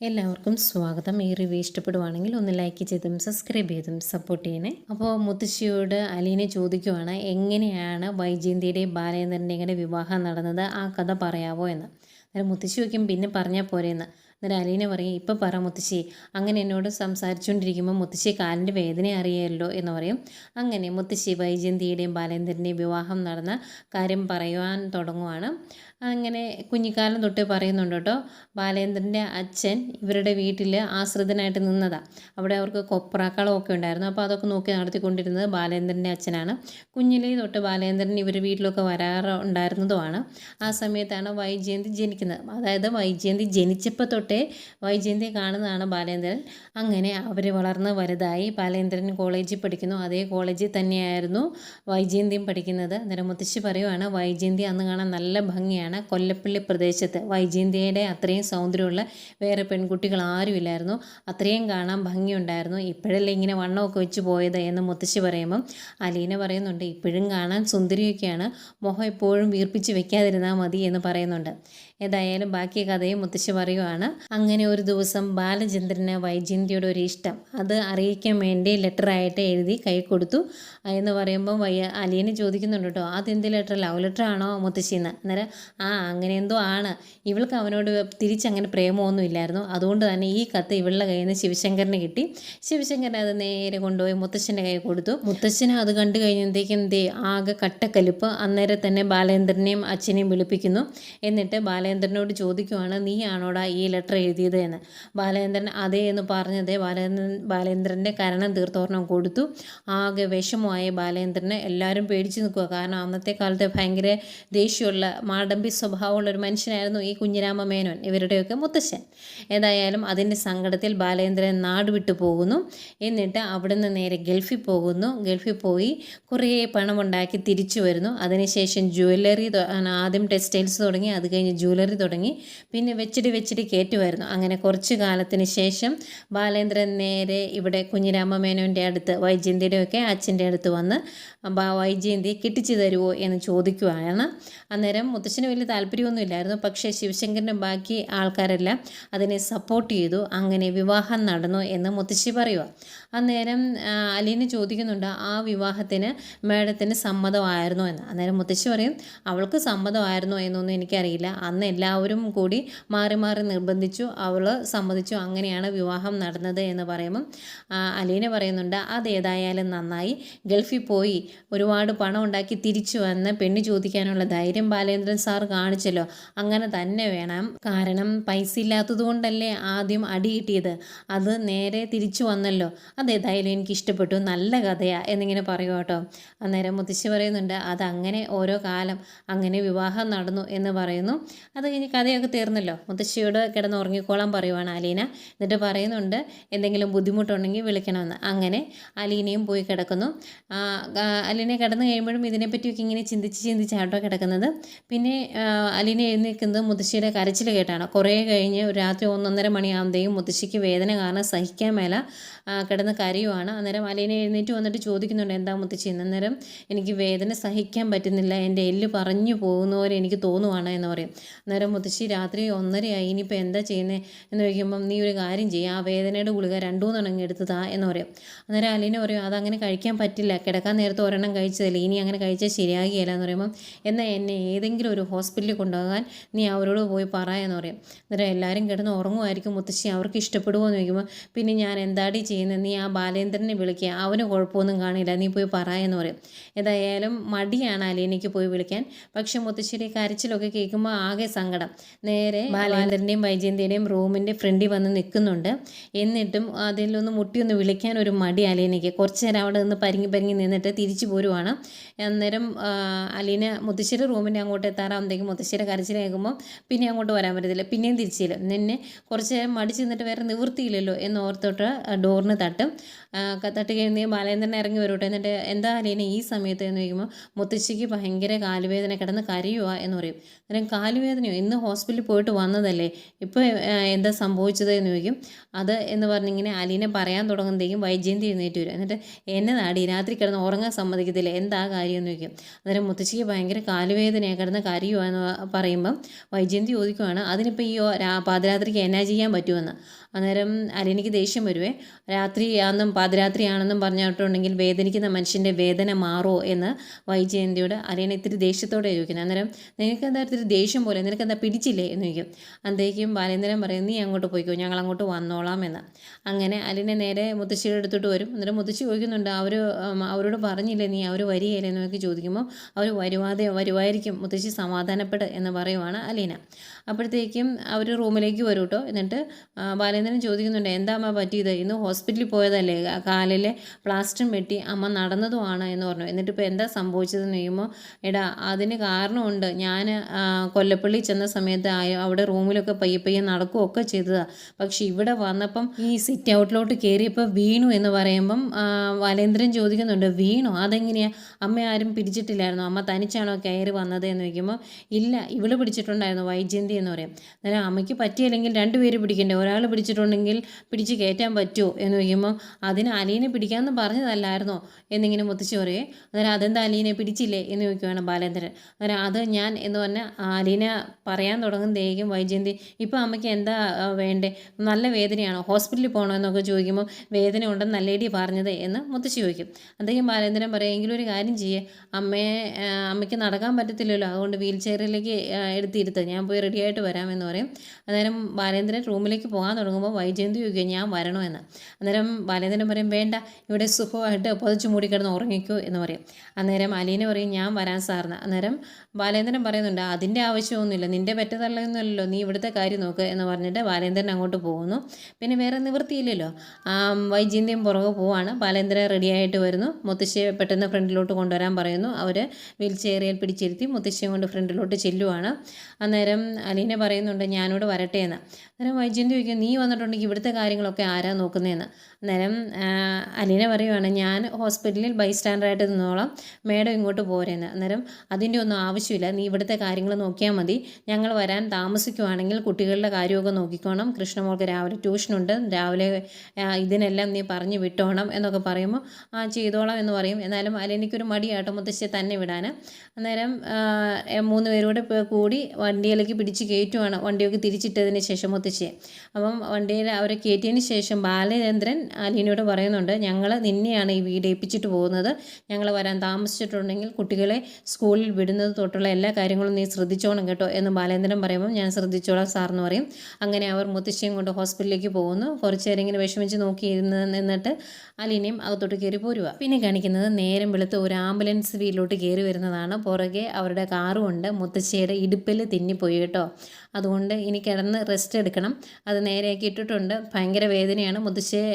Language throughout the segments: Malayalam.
എല്ലാവർക്കും സ്വാഗതം. ഈ റിവ്യൂ ഇഷ്ടപ്പെടുവാണെങ്കിൽ ഒന്ന് ലൈക്ക് ചെയ്തും സബ്സ്ക്രൈബ് ചെയ്തും സപ്പോർട്ട് ചെയ്യണേ. അപ്പോൾ മുത്തശ്ശിയോട് അലീനെ ചോദിക്കുവാണ് എങ്ങനെയാണ് വൈജയന്തിയുടെയും ബാലേന്ദ്രന്റെയും വിവാഹം നടന്നത്? ആ കഥ പറയാവോ എന്ന്. അന്നേരം മുത്തശ്ശി വയ്ക്കും പിന്നെ പറഞ്ഞാൽ പോരെയെന്ന് അന്നേരം അലീന പറയും ഇപ്പം പറ മുത്തശ്ശി. അങ്ങനെ എന്നോട് സംസാരിച്ചുകൊണ്ടിരിക്കുമ്പോൾ മുത്തശ്ശി കാലിന്റെ വേദന അറിയാമല്ലോ എന്ന് പറയും. അങ്ങനെ മുത്തശ്ശി വൈജയന്തിയുടെയും ബാലേന്ദ്രന്റെയും വിവാഹം നടന്ന കാര്യം പറയുവാൻ തുടങ്ങുവാണ്. അങ്ങനെ കുഞ്ഞിക്കാലം തൊട്ട് പറയുന്നുണ്ട് കേട്ടോ. ബാലേന്ദ്രന്റെ അച്ഛൻ ഇവരുടെ വീട്ടിൽ ആശ്രിതനായിട്ട് നിന്നതാണ് അവിടെ അവർക്ക് കൊപ്രാക്കളമൊക്കെ ഉണ്ടായിരുന്നു. അപ്പോൾ അതൊക്കെ നോക്കി നടത്തിക്കൊണ്ടിരുന്നത് ബാലേന്ദ്രന്റെ അച്ഛനാണ്. കുഞ്ഞിലേ തൊട്ട് ബാലേന്ദ്രൻ ഇവർ വീട്ടിലൊക്കെ വരാറുണ്ടായിരുന്നതുമാണ് ആ സമയത്താണ് വൈജയന്തി ജനിക്കുന്നത്. അതായത് വൈജയന്തി ജനിച്ചപ്പോൾ തൊട്ടേ വൈജയന്തി കാണുന്നതാണ് ബാലേന്ദ്രൻ. അങ്ങനെ അവർ വളർന്ന് വലുതായി ബാലേന്ദ്രൻ കോളേജിൽ പഠിക്കുന്നു. അതേ കോളേജിൽ തന്നെയായിരുന്നു വൈജയന്തിയും പഠിക്കുന്നത്. അന്നേരം മുത്തശ്ശി പറയുവാണ് വൈജയന്തി അന്ന് കാണാൻ നല്ല ഭംഗിയാണ്. കൊല്ലപ്പള്ളി പ്രദേശത്ത് വൈജയന്തിയുടെ അത്രയും സൗന്ദര്യമുള്ള വേറെ പെൺകുട്ടികൾ ആരുമില്ലായിരുന്നു. അത്രയും കാണാൻ ഭംഗിയുണ്ടായിരുന്നു. ഇപ്പോഴല്ലേ ഇങ്ങനെ വണ്ണമൊക്കെ വെച്ച് പോയത് എന്ന് മുത്തശ്ശി പറയുമ്പം അലീന പറയുന്നുണ്ട് ഇപ്പോഴും കാണാൻ സുന്ദരിയൊക്കെയാണ്. മുഖം എപ്പോഴും വീർപ്പിച്ച് വെക്കാതിരുന്നാൽ മതി എന്ന് പറയുന്നുണ്ട്. ഏതായാലും ബാക്കി കഥയും മുത്തശ്ശി പറയുവാണ്. അങ്ങനെ ഒരു ദിവസം ബാലചന്ദ്രന് വൈജയന്തിയുടെ ഒരു ഇഷ്ടം. അത് അറിയിക്കാൻ വേണ്ടി ലെറ്ററായിട്ട് എഴുതി കൈ കൊടുത്തു. എന്ന് പറയുമ്പോൾ വയ്യ അലീന ചോദിക്കുന്നുണ്ട് കേട്ടോ അതെന്ത് ലെറ്റർ ലവ് ലെറ്റർ ആണോ മുത്തശ്ശിന്ന്? അന്നേരം ആ അങ്ങനെ എന്തോ ആണ്. ഇവൾക്ക് അവനോട് തിരിച്ചങ്ങനെ പ്രേമമൊന്നും ഇല്ലായിരുന്നു. അതുകൊണ്ട് തന്നെ ഈ കത്ത് ഇവളുടെ കയ്യിൽ നിന്ന് ശിവശങ്കറിന് കിട്ടി. ശിവശങ്കരൻ അത് നേരെ കൊണ്ടുപോയി മുത്തശ്ശന്റെ കൈ കൊടുത്തു. മുത്തശ്ശന് അത് കണ്ടു കഴിഞ്ഞപ്പോഴത്തേക്കും എന്തേ ആകെ കട്ടക്കലിപ്പ്. അന്നേരം തന്നെ ബാലേന്ദ്രനെയും അച്ഛനെയും വിളിപ്പിക്കുന്നു. എന്നിട്ട് ബാലേന്ദ്രനോട് ചോദിക്കുവാണ് നീ ആണോടാ ഈ ലെറ്റർ എഴുതിയത് എന്ന്? ബാലേന്ദ്രൻ അതേ എന്ന് പറഞ്ഞത് ബാലേന്ദ്രൻ ബാലേന്ദ്രന്റെ കരണം തീർത്തോർണം കൊടുത്തു. ആകെ വിഷമമായ ബാലേന്ദ്രനെ എല്ലാവരും പേടിച്ചു നിൽക്കുക. കാരണം അന്നത്തെ കാലത്തെ ഭയങ്കര ദേഷ്യമുള്ള മാടമ്പി സ്വഭാവമുള്ള ഒരു മനുഷ്യനായിരുന്നു ഈ കുഞ്ഞിരാമമേനോൻ ഇവരുടെയൊക്കെ മുത്തശ്ശൻ. ഏതായാലും അതിന്റെ സങ്കടത്തിൽ ബാലേന്ദ്രൻ നാട് വിട്ടു പോകുന്നു. എന്നിട്ട് അവിടുന്ന് നേരെ ഗൾഫിൽ പോകുന്നു. ഗൾഫിൽ പോയി കുറേ പണമുണ്ടാക്കി തിരിച്ചു വരുന്നു. അതിനുശേഷം ജ്വല്ലറി ആദ്യം ടെക്സ്റ്റൈൽസ് തുടങ്ങി അത് കഴിഞ്ഞ് ജ്വല്ലറി തുടങ്ങി. പിന്നെ വെച്ചിട്ട് വെച്ചിട്ട് കയറ്റുമായിരുന്നു അങ്ങനെ കുറച്ചു കാലത്തിന് ശേഷം ബാലേന്ദ്രൻ നേരെ ഇവിടെ കുഞ്ഞിരാമ മേനോന്റെ അടുത്ത് വൈജയന്തിയുടെയൊക്കെ അച്ഛന്റെ അടുത്ത് വന്ന് വൈജയന്തി കെട്ടിച്ചു തരുമോ എന്ന് ചോദിക്കുവാണ്. അന്നേരം മുത്തശ്ശന് വലിയ താല്പര്യമൊന്നുമില്ലായിരുന്നു പക്ഷേ ശിവശങ്കരന്റെ ബാക്കി ആൾക്കാരെല്ലാം അതിനെ സപ്പോർട്ട് ചെയ്തു. അങ്ങനെ വിവാഹം നടന്നു എന്ന് മുത്തശ്ശി പറയുക അന്നേരം അലീന ചോദിക്കുന്നുണ്ട് ആ വിവാഹത്തിന് മേഡത്തിന് സമ്മതമായിരുന്നോ എന്ന്? അന്നേരം മുത്തശ്ശി പറയും അവൾക്ക് സമ്മതമായിരുന്നോ എന്നൊന്നും എനിക്കറിയില്ല. അന്ന് എല്ലാവരും കൂടി മാറി മാറി നിർബന്ധിച്ചു അവൾ സമ്മതിച്ചു. അങ്ങനെയാണ് വിവാഹം നടന്നത് എന്ന് പറയുമ്പം അലീന പറയുന്നുണ്ട് അതേതായാലും നന്നായി. ഗൾഫിൽ പോയി ഒരുപാട് പണം ഉണ്ടാക്കി തിരിച്ചു വന്ന് പെണ്ണ് ചോദിക്കാനുള്ള ധൈര്യം ബാലേന്ദ്രൻ സാർ കാണിച്ചല്ലോ. അങ്ങനെ തന്നെ വേണം. കാരണം പൈസ ഇല്ലാത്തതുകൊണ്ടല്ലേ ആദ്യം അടി കിട്ടിയത്. അത് നേരെ തിരിച്ചു വന്നല്ലോ. അതേതായാലും എനിക്ക് ഇഷ്ടപ്പെട്ടു നല്ല കഥയാണ് എന്നിങ്ങനെ പറയൂ കേട്ടോ. അന്നേരം മുത്തശ്ശി പറയുന്നുണ്ട് അതങ്ങനെ ഓരോ കാലം അങ്ങനെ വിവാഹം നടന്നു എന്ന് പറയുന്നു. അത് കഴിഞ്ഞ് കഥയൊക്കെ തീർന്നല്ലോ. മുത്തശ്ശിയോട് കിടന്ന് ഉറങ്ങിക്കോളാൻ പറയുവാണ് അലീന. എന്നിട്ട് പറയുന്നുണ്ട് എന്തെങ്കിലും ബുദ്ധിമുട്ടുണ്ടെങ്കിൽ വിളിക്കണമെന്ന്. അങ്ങനെ അലീനയും പോയി കിടക്കുന്നു. അലീന കിടന്നു കഴിയുമ്പോഴും ഇതിനെപ്പറ്റിയൊക്കെ ഇങ്ങനെ ചിന്തിച്ച് ചിന്തിച്ചാട്ടോ കിടക്കുന്നത്. പിന്നെ അലീന എഴുന്നേൽക്കുന്നത് മുത്തശ്ശിയുടെ കരച്ചിൽ കേട്ടാണ്. കുറേ കഴിഞ്ഞ് രാത്രി ഒന്നൊന്നര മണിയാകുമ്പോഴേക്കും മുത്തശ്ശിക്ക് വേദന കാരണം സഹിക്കാൻ മേല. കിടന്ന് കരയുവാണ് അന്നേരം അലീന എഴുന്നേറ്റ് വന്നിട്ട് ചോദിക്കുന്നുണ്ട് എന്താ മുത്തശ്ശി അന്നേരം എനിക്ക് വേദന സഹിക്കാൻ പറ്റുന്നില്ല. എന്റെ എല്ല് പറഞ്ഞു പോകുന്ന പോലെ എനിക്ക് തോന്നുവാണ് എന്ന് പറയും. അന്നേരം മുത്തശ്ശി രാത്രി ഒന്നരയായി. ഇനിയിപ്പോൾ എന്താ ചെയ്യുന്നത് എന്ന് ചോദിക്കുമ്പം നീ ഒരു കാര്യം ചെയ്യുക ആ വേദനയുടെ ഗുളിക രണ്ടു മൂന്നെണ്ണം എടുത്തതാ എന്ന് പറയും. അന്നേരം അലീന പറയും അതങ്ങനെ കഴിക്കാൻ പറ്റില്ല. കിടക്കാൻ നേരത്തെ ഒരെണ്ണം കഴിച്ചതല്ലേ. ഇനി അങ്ങനെ കഴിച്ചാൽ ശരിയാകുകയില്ല എന്ന് പറയുമ്പം എന്നാൽ എന്നെ ഏതെങ്കിലും ഒരു ഹോസ്പിറ്റലിൽ കൊണ്ടുപോകാൻ നീ അവരോട് പോയി പറ എന്ന് പറയും. അന്നേരം എല്ലാവരും കിടന്ന് ഉറങ്ങുമായിരിക്കും മുത്തശ്ശി. അവർക്ക് ഇഷ്ടപ്പെടുമോ എന്ന് ചോദിക്കുമ്പോൾ പിന്നെ ഞാൻ എന്താടി ചെയ്യുന്നത് നീ ആ ബാലേന്ദ്രനെ വിളിക്കുക അവന് കുഴപ്പമൊന്നും കാണില്ല നീ പോയി പറ എന്ന് പറയും. ഏതായാലും മടിയാണ് അലീനയ്ക്ക് പോയി വിളിക്കാൻ. പക്ഷെ മുത്തശ്ശേരി കരച്ചിലൊക്കെ കേൾക്കുമ്പോൾ ആകെ സങ്കടം. നേരെ ബാലേന്ദ്രന്റെയും വൈജയന്തിയുടെയും റൂമിന്റെ ഫ്രണ്ടിൽ വന്ന് നിൽക്കുന്നുണ്ട്. എന്നിട്ടും അതിലൊന്ന് മുട്ടിയൊന്ന് വിളിക്കാൻ ഒരു മടി അലീനയ്ക്ക്. കുറച്ച് നേരം അവിടെ നിന്ന് പരിങ്ങി പരിങ്ങി നിന്നിട്ട് തിരിച്ചു പോരുവാണ്. അന്നേരം അലീന മുത്തശ്ശേരി റൂമിന്റെ അങ്ങോട്ട് എത്താറാകുമ്പോഴത്തേക്കും മുത്തശ്ശേരി കരച്ചിൽ കേൾക്കുമ്പോൾ പിന്നെ അങ്ങോട്ട് വരാൻ പറ്റത്തില്ല. പിന്നെയും തിരിച്ചില്ല നിന്നെ കുറച്ച് നേരം മടിച്ച് നിന്നിട്ട് വേറെ നിവൃത്തിയില്ലല്ലോ എന്ന് ഓർത്തോട്ട് ഡോറിന് തട്ടും തട്ടി കഴിയുമ്പോൾ തന്നെ ഇറങ്ങി വരൂട്ടെ? എന്നിട്ട് എന്താ അലീന ഈ സമയത്ത് എന്ന് ചോദിക്കുമ്പോൾ മുത്തശ്ശിക്ക് ഭയങ്കര കാലുവേദന കിടന്ന് കരയുക എന്ന് പറയും. അന്നേരം കാലുവേദനയോ? ഇന്ന് ഹോസ്പിറ്റലിൽ പോയിട്ട് വന്നതല്ലേ? ഇപ്പോൾ എന്താ സംഭവിച്ചത് എന്ന് ചോദിക്കും. അത് എന്ന് പറഞ്ഞിങ്ങനെ അലീനെ പറയാൻ തുടങ്ങുന്നതേക്കും വൈജയന്തി എഴുന്നേറ്റ് വരും. എന്നിട്ട് എന്നതാടി രാത്രി കിടന്ന് ഉറങ്ങാൻ സമ്മതിക്കത്തില്ല. എന്താ കാര്യം എന്ന് ചോദിക്കും. അന്നേരം മുത്തശ്ശിക്ക് ഭയങ്കര കാലുവേദനയാണ് കിടന്ന് കരയുവാന്ന് പറയുമ്പം വൈജയന്തി ചോദിക്കുവാണ് അതിനിപ്പോൾ ഈ പാതിരാത്രിക്ക് എന്നാ ചെയ്യാൻ പറ്റുമെന്ന്. അന്നേരം അലീനയ്ക്ക് ദേഷ്യം വരുവേ. രാത്രി ആണെന്നും പാതിരാത്രിയാണെന്നും പറഞ്ഞിട്ടുണ്ടെങ്കിൽ വേദനിക്കുന്ന മനുഷ്യന്റെ വേദന മാറോ എന്ന് വൈജയന്തിയോട് അലീന ഇത്തിരി ദേഷ്യത്തോടെ ചോദിക്കുന്നത് അന്നേരം നിനക്ക് എന്താ ഇത്തിരി ദേഷ്യം പോലെ? നിനക്ക് എന്താ പിടിച്ചില്ലേ എന്ന് ചോദിക്കും. അന്തേക്കും ബാലേന്ദ്രൻ പറയും നീ അങ്ങോട്ട് പോയിക്കോ ഞങ്ങൾ അങ്ങോട്ട് വന്നോളാം എന്ന്. അങ്ങനെ അലീന നേരെ മുത്തശ്ശിയുടെ അടുത്തോട്ട് വരും. അന്നേരം മുത്തശ്ശി ചോദിക്കുന്നുണ്ട് അവർ അവരോട് പറഞ്ഞില്ലേ നീ? അവർ വരികയില്ലേ? എന്നൊക്കെ ചോദിക്കുമ്പോൾ അവർ വരുവാതെ വരുവായിരിക്കും മുത്തശ്ശി സമാധാനപ്പെട് എന്ന് പറയുവാണ് അലീന. അപ്പോഴത്തേക്കും അവർ റൂമിലേക്ക് വരും കേട്ടോ എന്നിട്ട് ആ, ബാലേന്ദ്രൻ ചോദിക്കുന്നുണ്ട്? എന്താ അമ്മ പറ്റിയത്? ഇന്ന് ഹോസ്പിറ്റലിൽ പോയതല്ലേ? കാലിലെ പ്ലാസ്റ്റർ വെട്ടി അമ്മ നടന്നതുമാണ് എന്ന് പറഞ്ഞു. എന്നിട്ട് ഇപ്പോൾ എന്താ സംഭവിച്ചതെന്ന് ചോദിക്കുമ്പോൾ എടാ അതിന് കാരണമുണ്ട്. ഞാൻ കൊല്ലപ്പള്ളി ചെന്ന സമയത്ത് അവിടെ റൂമിലൊക്കെ പയ്യെ പയ്യെ നടക്കുകയൊക്കെ ചെയ്തതാണ് പക്ഷെ ഇവിടെ വന്നപ്പം ഈ സിറ്റ് ഔട്ടിലോട്ട് കയറിയപ്പോൾ വീണു എന്ന് പറയുമ്പം വലേന്ദ്രൻ ചോദിക്കുന്നുണ്ട് വീണു? അതെങ്ങനെയാണ് അമ്മ ആരും പിടിച്ചിട്ടില്ലായിരുന്നു? അമ്മ തനിച്ചാണോ കയറി വന്നത്? എന്ന് ചോദിക്കുമ്പോൾ ഇല്ല ഇവൾ പിടിച്ചിട്ടുണ്ടായിരുന്നു വൈജയന്തി എന്ന് പറയും. അന്നേരം അമ്മയ്ക്ക് പറ്റിയില്ലെങ്കിൽ രണ്ടുപേര് പിടിക്കണ്ടേ? ഒരാൾ പിടിച്ചിട്ടുണ്ടെങ്കിൽ പിടിച്ച് കയറ്റാൻ പറ്റുമോ എന്ന് ചോദിക്കുമ്പോൾ അതിന് അലീനെ പിടിക്കാമെന്ന് പറഞ്ഞതല്ലായിരുന്നോ? എന്നിങ്ങനെ മുത്തശ്ശി പറയേ അന്നേരം അതെന്താ അലീനെ പിടിച്ചില്ലേ? എന്ന് ചോദിക്കുവാണ് ബാലേന്ദ്രൻ. അന്നേരം അത് ഞാൻ എന്ന് പറഞ്ഞാൽ അലീന പറയാൻ തുടങ്ങുന്നതേക്കും വൈജയന്തി. ഇപ്പം അമ്മയ്ക്ക് എന്താ വേണ്ടേ? നല്ല വേദനയാണോ? ഹോസ്പിറ്റലിൽ പോകണോ എന്നൊക്കെ ചോദിക്കുമ്പോൾ വേദന ഉണ്ടെന്ന് നല്ലേടി പറഞ്ഞത് എന്ന് മുത്തശ്ശി ചോദിക്കും. അദ്ദേഹം ബാലേന്ദ്രൻ പറയുമെങ്കിലും ഒരു കാര്യം ചെയ്യേ. അമ്മയെ അമ്മയ്ക്ക് നടക്കാൻ പറ്റത്തില്ലല്ലോ. അതുകൊണ്ട് വീൽ ചെയറിലേക്ക് എടുത്തിരുത്ത്. ഞാൻ പോയി റെഡിയായിട്ട് വരാമെന്ന് പറയും. അന്നേരം ബാലേന്ദ്രൻ റൂമിലേക്ക് പോകാൻ തുടങ്ങുമ്പോൾ വൈജയന്തി ചോദിക്കുക ഞാൻ വരണോ എന്ന് അന്നേരം ബാലേന്ദ്രൻ പറയും വേണ്ട ഇവിടെ സുഖമായിട്ട് പൊതിച്ച് മൂടിക്കിടന്ന് ഉറങ്ങിക്കോ എന്ന് പറയും. അന്നേരം അലീന പറയും ഞാൻ വരാൻ സാറിന്. അന്നേരം ബാലേന്ദ്രൻ പറയുന്നുണ്ട് അതിന്റെ ആവശ്യമൊന്നുമില്ല നിന്റെ പറ്റതല്ലൊന്നുമല്ലല്ലോ നീ ഇവിടുത്തെ കാര്യം നോക്ക് എന്ന് പറഞ്ഞിട്ട് ബാലേന്ദ്രൻ അങ്ങോട്ട് പോകുന്നു. പിന്നെ വേറെ നിവൃത്തിയില്ലല്ലോ. വൈജയന്തിയും പുറകെ പോവാണ്. ബാലേന്ദ്രൻ റെഡിയായിട്ട് വരുന്നു. മുത്തശ്ശിയെ പെട്ടെന്ന് ഫ്രണ്ടിലോട്ട് കൊണ്ടുവരാൻ പറയുന്നു. അവർ വീൽ ചെയറിൽ പിടിച്ചിരുത്തി മുത്തശ്ശിയും കൊണ്ട് ഫ്രണ്ടിലോട്ട് ചെല്ലുവാണ്. അന്നേരം അലീന പറയുന്നുണ്ട് ഞാനോട് വരട്ടെ എന്ന് അന്നേരം വൈജയന്തി ചോദിക്കും നീ വന്നിട്ടുണ്ടെങ്കിൽ ഇവിടുത്തെ കാര്യങ്ങളൊക്കെ ആരാ നോക്കുന്നതെന്ന് അന്നേരം അലീന പറയുവാണ് ഞാൻ ഹോസ്പിറ്റലിൽ ബൈ സ്റ്റാൻഡറായിട്ട് നിന്നോളാം മേഡം ഇങ്ങോട്ട് പോരെന്ന്. അന്നേരം അതിന്റെ ഒന്നും ആവശ്യമില്ല നീ ഇവിടുത്തെ കാര്യങ്ങൾ നോക്കിയാൽ മതി. ഞങ്ങൾ വരാൻ താമസിക്കുവാണെങ്കിൽ കുട്ടികളുടെ കാര്യമൊക്കെ നോക്കിക്കോണം. കൃഷ്ണമോൾക്ക് രാവിലെ ട്യൂഷനുണ്ട്. രാവിലെ ഇതിനെല്ലാം നീ പറഞ്ഞു വിട്ടോണം എന്നൊക്കെ പറയുമ്പോൾ ആ ചെയ്തോളാം എന്ന് പറയും. എന്നാലും അലീനയ്ക്കൊരു മടിയാട്ടോ മുത്തശ്ശിയെ തന്നെ വിടാൻ അന്നേരം മൂന്ന് പേരൂടെ കൂടി വണ്ടിയിലേക്ക് പിടിച്ച് കയറ്റുവാണ്. വണ്ടിയൊക്കെ തിരിച്ചിട്ടതിന് ശേഷം മുത്തശ്ശിയെ. അപ്പം വണ്ടിയിൽ അവരെ കയറ്റിയതിന് ശേഷം ബാലചന്ദ്രൻ അലീനയോട് പറയുന്നുണ്ട് ഞങ്ങൾ നിന്നെയാണ് ഈ വീട് ഏൽപ്പിച്ചിട്ട് പോകുന്നത്. ഞങ്ങൾ വരാൻ താമസിച്ചിട്ടുണ്ടെങ്കിൽ കുട്ടികളെ സ്കൂളിൽ വിടുന്നത് തൊട്ടുള്ള എല്ലാ കാര്യങ്ങളും നീ ശ്രദ്ധിച്ചോണം കേട്ടോ എന്ന് ബാലേന്ദ്രൻ പറയുമ്പോൾ ഞാൻ ശ്രദ്ധിച്ചോളാം സാർ എന്ന് പറയും. അങ്ങനെ അവർ മുത്തശ്ശിയും കൊണ്ട് ഹോസ്പിറ്റലിലേക്ക് പോകുന്നു. കുറച്ച് നേരം ഇങ്ങനെ വിഷമിച്ച് നോക്കി ഇരുന്ന് നിന്നിട്ട് അലീനയും അകത്തോട്ട് കയറി പോരുക പിന്നെ കാണിക്കുന്നത് നേരം വെളുത്ത് ഒരു ആംബുലൻസ് വീട്ടിലോട്ട് കയറി വരുന്നതാണ്. പുറകെ അവരുടെ കാറും ഉണ്ട്. മുത്തശ്ശിയുടെ ഇടുപ്പിൽ തിന്നിപ്പോയി കേട്ടോ. അതുകൊണ്ട് ഇനി കിടന്ന് റെസ്റ്റ് എടുക്കണം. അത് നേരെയാക്കി ഇട്ടിട്ടുണ്ട്. ഭയങ്കര വേദനയാണ്. മുത്തശ്ശിയെ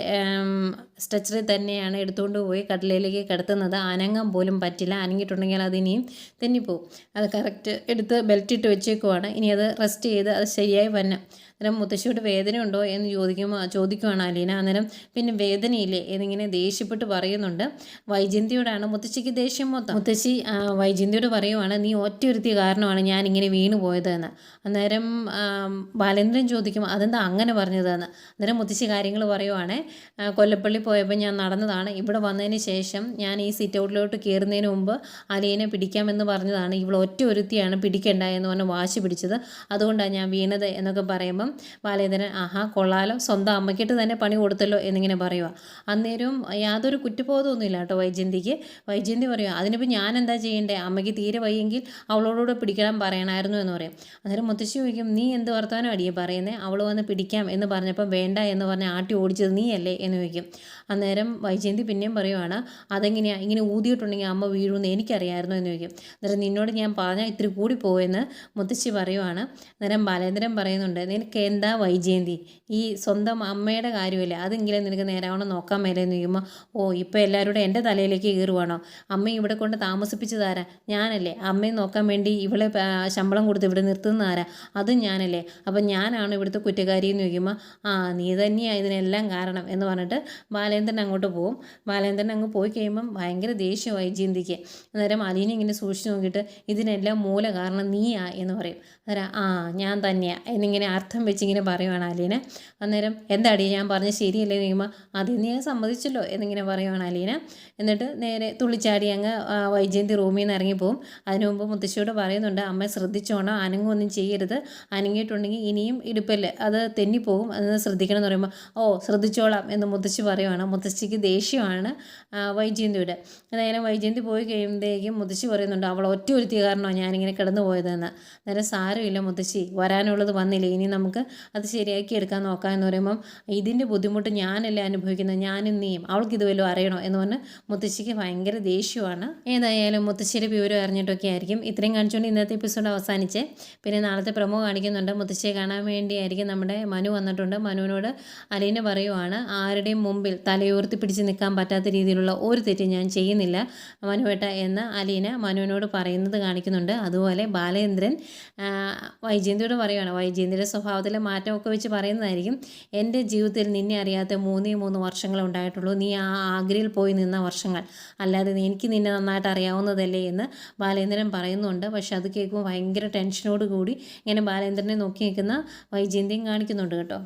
സ്ട്രെച്ചറിൽ തന്നെയാണ് എടുത്തുകൊണ്ട് പോയി കട്ടിലയിലേക്ക് കിടത്തുന്നത്. അനങ്ങാൻ പോലും പറ്റില്ല. അനങ്ങിയിട്ടുണ്ടെങ്കിൽ അത് ഇനിയും തെന്നിപ്പോവും. അത് കറക്റ്റ് എടുത്ത് ബെൽറ്റ് ഇട്ട് വെച്ചേക്കുവാണ്. ഇനി അത് റെസ്റ്റ് ചെയ്ത് അത് ശരിയായി വരണം അന്നേരം മുത്തശ്ശിയോട് ഉണ്ടോ എന്ന് ചോദിക്കുമ്പോൾ ചോദിക്കുവാണ് അലീന. അന്നേരം പിന്നെ വേദനയില്ലേ എന്നിങ്ങനെ ദേഷ്യപ്പെട്ട് പറയുന്നുണ്ട്. വൈജന്തിയോടാണ് മുത്തശ്ശിക്ക് ദേഷ്യം മൊത്തം. മുത്തശ്ശി വൈജന്തിയോട് പറയുവാണ് നീ ഒറ്റയൊരുത്തിയ കാരണമാണ് ഞാൻ ഇങ്ങനെ വീണു പോയത് എന്ന് അന്നേരം ബാലേന്ദ്രൻ ചോദിക്കും അതെന്താ അങ്ങനെ പറഞ്ഞതെന്ന്? അന്നേരം മുത്തശ്ശി കാര്യങ്ങൾ പറയുവാണ് കൊല്ലപ്പള്ളി പോയപ്പോൾ ഞാൻ നടന്നതാണ്. ഇവിടെ വന്നതിന് ശേഷം ഞാൻ ഈ സിറ്റ് ഔട്ടിലോട്ട് കയറുന്നതിന് മുമ്പ് അലീനെ പിടിക്കാമെന്ന് പറഞ്ഞതാണ്. ഇവൾ ഒറ്റ ഒരുത്തിയാണ് പിടിക്കേണ്ട എന്ന് പറഞ്ഞ് വാശി പിടിച്ചത്. അതുകൊണ്ടാണ് ഞാൻ വീണത് എന്നൊക്കെ പറയുമ്പം ബാലേന്ദ്രൻ ആഹാ കൊള്ളാലോ. സ്വന്തം അമ്മയ്ക്കിട്ട് തന്നെ പണി കൊടുത്തല്ലോ എന്നിങ്ങനെ പറയുക. അന്നേരം യാതൊരു കുറ്റബോധമൊന്നുമില്ല കേട്ടോ വൈജന്തിക്ക് വൈജന്തി പറയുക അതിനിപ്പോൾ ഞാൻ എന്താ ചെയ്യണ്ടേ? അമ്മയ്ക്ക് തീരെ വയ്യെങ്കിൽ അവളോടുകൂടെ പിടിക്കണം പറയണമായിരുന്നു എന്ന് പറയും. അന്നേരം മുത്തശ്ശി ചോദിക്കും നീ എന്ത് വർത്തമാനം അടിയെ പറയുന്നത് അവൾ വന്ന് പിടിക്കാം എന്ന് പറഞ്ഞപ്പം വേണ്ട എന്ന് പറഞ്ഞ് ആട്ടി ഓടിച്ചത് നീയല്ലേ? എന്ന് ചോദിക്കും. അന്നേരം വൈജയന്തി പിന്നെയും പറയുവാണ് അതെങ്ങനെയാണ് ഇങ്ങനെ ഊതിയിട്ടുണ്ടെങ്കിൽ അമ്മ വീഴുമെന്ന് എനിക്കറിയായിരുന്നു എന്ന് ചോദിക്കും. അന്നേരം നിന്നോട് ഞാൻ പറഞ്ഞാൽ ഇത്തിരി കൂടി പോയെന്ന് മുത്തശ്ശി പറയുവാണ്. അന്നേരം ബാലേന്ദ്രൻ പറയുന്നുണ്ട് നിനക്ക് നിനക്ക് എന്താ വൈജയന്തി? ഈ സ്വന്തം അമ്മയുടെ കാര്യമില്ല? അതെങ്കിലും നിനക്ക് നേരാവണ്ണം നോക്കാൻ മേലെന്ന് ചോദിക്കുമ്പോൾ ഓ ഇപ്പോൾ എല്ലാവരും കൂടെ എന്റെ തലയിലേക്ക് കയറുവാണോ അമ്മ ഇവിടെ കൊണ്ട് താമസിപ്പിച്ച് താരാ ഞാനല്ലേ. അമ്മയെ നോക്കാൻ വേണ്ടി ഇവളെ ശമ്പളം കൊടുത്ത് ഇവിടെ നിർത്തുന്ന ആരാ അതും ഞാനല്ലേ. അപ്പം ഞാനാണ് ഇവിടുത്തെ കുറ്റക്കാരി എന്ന് ചോദിക്കുമ്പോൾ ആ നീ തന്നെയാണ് ഇതിനെല്ലാം കാരണം എന്ന് പറഞ്ഞിട്ട് ബാലേന്ദ്രൻ അങ്ങോട്ട് പോകും ബാലേന്ദ്രൻ അങ്ങ് പോയി കഴിയുമ്പം ഭയങ്കര ദേഷ്യം വൈജയന്തിക്ക്. അന്നേരം അലീന ഇങ്ങനെ സൂക്ഷിച്ച് നോക്കിയിട്ട് ഇതിനെല്ലാം മൂല കാരണം നീയാ എന്ന് പറയും. അന്നേരം ആ ഞാൻ തന്നെയാ. എന്നിങ്ങനെ അർത്ഥം വെച്ചിങ്ങനെ പറയുവാണ് അലീന. അന്നേരം എന്താടി ഞാൻ പറഞ്ഞ ശരിയല്ലേ നീമ? അതിൽ ഞാൻ സമ്മതിച്ചല്ലോ എന്നിങ്ങനെ പറയുവാണ് അലീന. എന്നിട്ട് നേരെ തുള്ളിച്ചാടി അങ്ങ് വൈജയന്തി റൂമിൽ നിന്ന് ഇറങ്ങിപ്പോവും അതിനു മുമ്പ് മുത്തശ്ശിയോട് പറയുന്നുണ്ട് അമ്മ ശ്രദ്ധിച്ചോണം അനങ്ങൊന്നും ചെയ്യരുത്. അനങ്ങിയിട്ടുണ്ടെങ്കിൽ ഇനിയും ഇടുപ്പല്ല? അത് തെന്നിപ്പോകും അത് ശ്രദ്ധിക്കണം എന്ന് പറയുമ്പോൾ ഓ ശ്രദ്ധിച്ചോളാം എന്ന് മുത്തശ്ശി പറയുവാണ്. മുത്തശ്ശിക്ക് ദേഷ്യമാണ് വൈജയന്തിയുടെ. നേരം വൈജയന്തി പോയി കഴിയുമ്പോഴേക്കും മുത്തശ്ശി പറയുന്നുണ്ട് അവൾ ഒറ്റ ഒരുത്തി കാരണമാണ് ഞാനിങ്ങനെ കിടന്നു പോയതെന്ന് നേരെ സാരമില്ല മുത്തശ്ശി വരാനുള്ളത് വന്നില്ല? ഇനി നമുക്ക് അത് ശരിയാക്കി എടുക്കാൻ നോക്കാം എന്ന് പറയുമ്പം ഇതിന്റെ ബുദ്ധിമുട്ട് ഞാനല്ലേ അനുഭവിക്കുന്നത്? ഞാനും നീയും അവൾക്ക് ഇത് വല്ലതും അറിയണോ എന്ന് പറഞ്ഞ് മുത്തശ്ശിക്ക് ഭയങ്കര ദേഷ്യമാണ്. ഏതായാലും മുത്തശ്ശിയുടെ വിവരം അറിഞ്ഞിട്ടൊക്കെ ആയിരിക്കും. ഇത്രയും കാണിച്ചുകൊണ്ട് ഇന്നത്തെ എപ്പിസോഡ് അവസാനിച്ച്. പിന്നെ നാളത്തെ പ്രമോ കാണിക്കുന്നുണ്ട്. മുത്തശ്ശിയെ കാണാൻ വേണ്ടിയായിരിക്കും നമ്മുടെ മനു വന്നിട്ടുണ്ട്. മനുവിനോട് അലീന പറയുവാണ് ആരുടെയും മുമ്പിൽ തലയുയർത്തി പിടിച്ച് നിൽക്കാൻ പറ്റാത്ത രീതിയിലുള്ള ഒരു തെറ്റ് ഞാൻ ചെയ്യുന്നില്ല. മനുവേട്ട എന്ന് അലീന മനുവിനോട് പറയുന്നത് കാണിക്കുന്നുണ്ട്. അതുപോലെ ബാലേന്ദ്രൻ വൈജയന്തിയോട് പറയുവാണ് വൈജയന്തിയുടെ സ്വഭാവത്തിലെ മാറ്റമൊക്കെ വെച്ച് പറയുന്നതായിരിക്കും. എന്റെ ജീവിതത്തിൽ നിന്നെ അറിയാത്ത മൂന്നേ മൂന്ന് വർഷങ്ങൾ ഉണ്ടായിട്ടുള്ളൂ. നീ ആ ആഗ്രയിൽ പോയി നിന്ന വർഷങ്ങൾ. അല്ലാതെ എനിക്ക് നിന്നെ നന്നായിട്ട് അറിയാവുന്നതല്ലേ എന്ന് ബാലേന്ദ്രൻ പറയുന്നുണ്ട്. പക്ഷെ അത് കേൾക്കുമ്പോൾ ഭയങ്കര ടെൻഷനോട് കൂടി ഇങ്ങനെ ബാലേന്ദ്രനെ നോക്കി നിൽക്കുന്ന വൈജയന്തിയും കാണിക്കുന്നുണ്ട് കേട്ടോ.